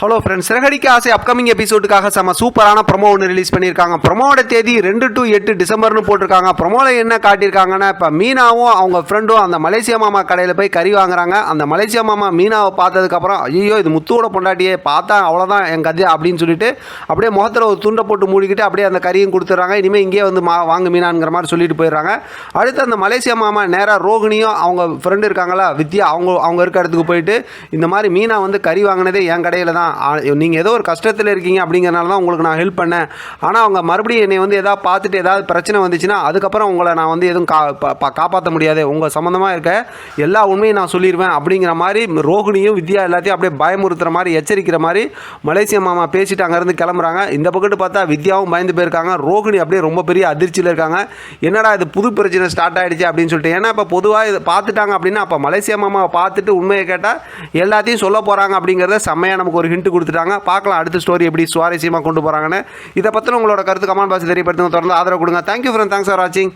Hello friends Siragadikka ஆசை upcoming எபிசோடுக்காக செம சூப்பரான ப்ரொமோ ஒன்று ரிலீஸ் பண்ணியிருக்காங்க. ப்ரொமோட தேதி ரெண்டு டு எட்டு டிசம்பர்னு போட்டிருக்காங்க. ப்ரொமோவில் என்ன காட்டியிருக்காங்கன்னா இப்போ மீனாவும் அவங்க ஃப்ரெண்டும் அந்த மலேசியா மாமா கடையில் போய் கறி வாங்குறாங்க. அந்த மலேசியா மாமா மீனாவை பார்த்ததுக்கப்புறம் ஐயோ இது முத்துவோட பொண்டாட்டியே பார்த்தா அவ்வளோதான் என் கதை அப்படின்னு சொல்லிட்டு அப்படியே முகத்தில் ஒரு துண்டை போட்டு மூடிக்கிட்டு அப்படியே அந்த கறியும் கொடுத்துட்றாங்க. இனிமேல் இங்கேயே வந்து மா வாங்க மீனாங்கிற மாதிரி சொல்லிட்டு போயிடுறாங்க. அடுத்து அந்த மலேசியா மாமா நேராக ரோகிணியும் அவங்க ஃப்ரெண்டு இருக்காங்களா வித்யா அவங்க அவங்க இருக்க இடத்துக்கு போயிட்டு இந்த மாதிரி மீனா வந்து கறி வாங்கினதே என் கடையில் தான். நீங்கள் ஏதோ ஒரு கஷ்டத்தில் இருக்கீங்க அப்படிங்கிறனால தான் உங்களுக்கு நான் ஹெல்ப் பண்ணேன். ஆனால் அவங்க மறுபடியும் என்னை வந்து எதாவது பார்த்துட்டு ஏதாவது பிரச்சனை வந்துச்சுன்னா அதுக்கப்புறம் உங்களை நான் வந்து எதுவும் கா காப்பாற்ற முடியாது. உங்கள் சம்மந்தமாக இருக்க எல்லா உண்மையும் நான் சொல்லிடுவேன் அப்படிங்கிற மாதிரி ரோகிணியும் வித்யா எல்லாத்தையும் அப்படியே பயமுறுத்துற மாதிரி எச்சரிக்கிற மாதிரி மலேசிய மாமா பேசிட்டு அங்கேருந்து கிளம்புறாங்க. இந்த பக்கத்து பார்த்தா வித்யாவும் பயந்து போயிருக்காங்க. ரோகிணி அப்படியே ரொம்ப பெரிய அதிர்ச்சியில் இருக்காங்க. என்னடா இது புது பிரச்சனை ஸ்டார்ட் ஆகிடுச்சு அப்படின்னு சொல்லிட்டு. ஏன்னா இப்போ பொதுவாக இதை பார்த்துட்டாங்க அப்படின்னா அப்போ மலேசிய மாமாவை பார்த்துட்டு உண்மையை கேட்டால் எல்லாத்தையும் சொல்ல போகிறாங்க அப்படிங்கிறத செம்மையாக நமக்கு ஒரு ஒரு ஹிண்ட் கொடுத்துட்டாங்க. பார்க்கலாம் அடுத்த ஸ்டோரி எப்படி சுவாரஸ்யமாக கொண்டு போகிறாங்கன்னு இதை பற்றின உங்களோட கருத்து கமெண்ட் பாக்ஸ் தெரியப்படுத்துங்க. தொடர்ந்து ஆதரவு கொடுங்க. தேங்க்யூ ஃப்ரெண்ட் தேங்க்ஸ் ஃபார் வாட்சிங்